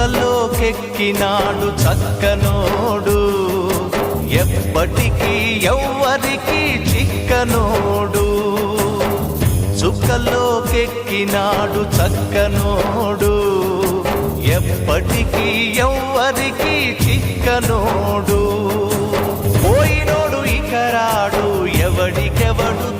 చుక్కలోకెక్కినాడు చక్కనోడు. ఎప్పటికీ ఎవ్వరికి చిక్కనోడు. చుక్కలోకెక్కినాడు చక్కనోడు. ఎప్పటికీ ఎవ్వరికి చిక్కనోడు. పోయినోడు ఇకరాడు ఎవడికెవడు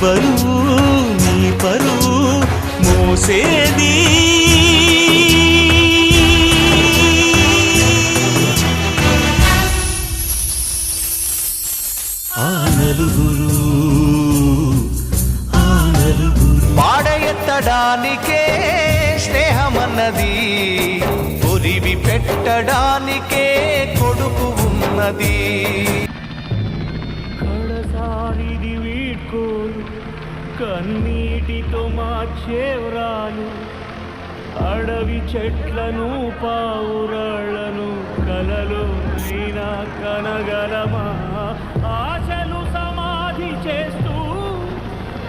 బరువు నీ పరువు మోసేది. ఆ నలుగురు ఆ నలుగురు. పాడెత్తడానికే స్నేహమన్నది ఒరివి పెట్టడానికే కొడుకు ఉన్నది. కడసారిది వీడ్కోలు కన్నీటితో మార్చేవ్రాలు అడవి చెట్లను పావురాళ్ళను కలలు నీనా కనగలమా? ఆశలు సమాధి చేస్తూ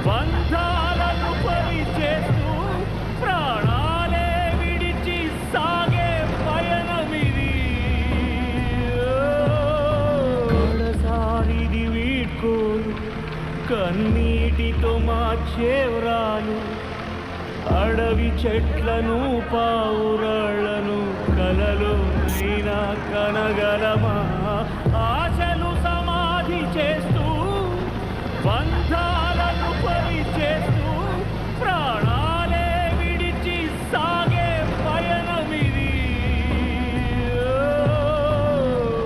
బంధాలను పరిచేస్తూ ప్రాణాలే విడిచి సాగే పయనమిది. కడసారిది వీడ్కోలు కన్నీటితో మార్చేవ్రాలు అడవి చెట్లను పావురాళ్ళను కలలు నీనా కనగలమా? ఆశలు సమాధి చేస్తూ బంధా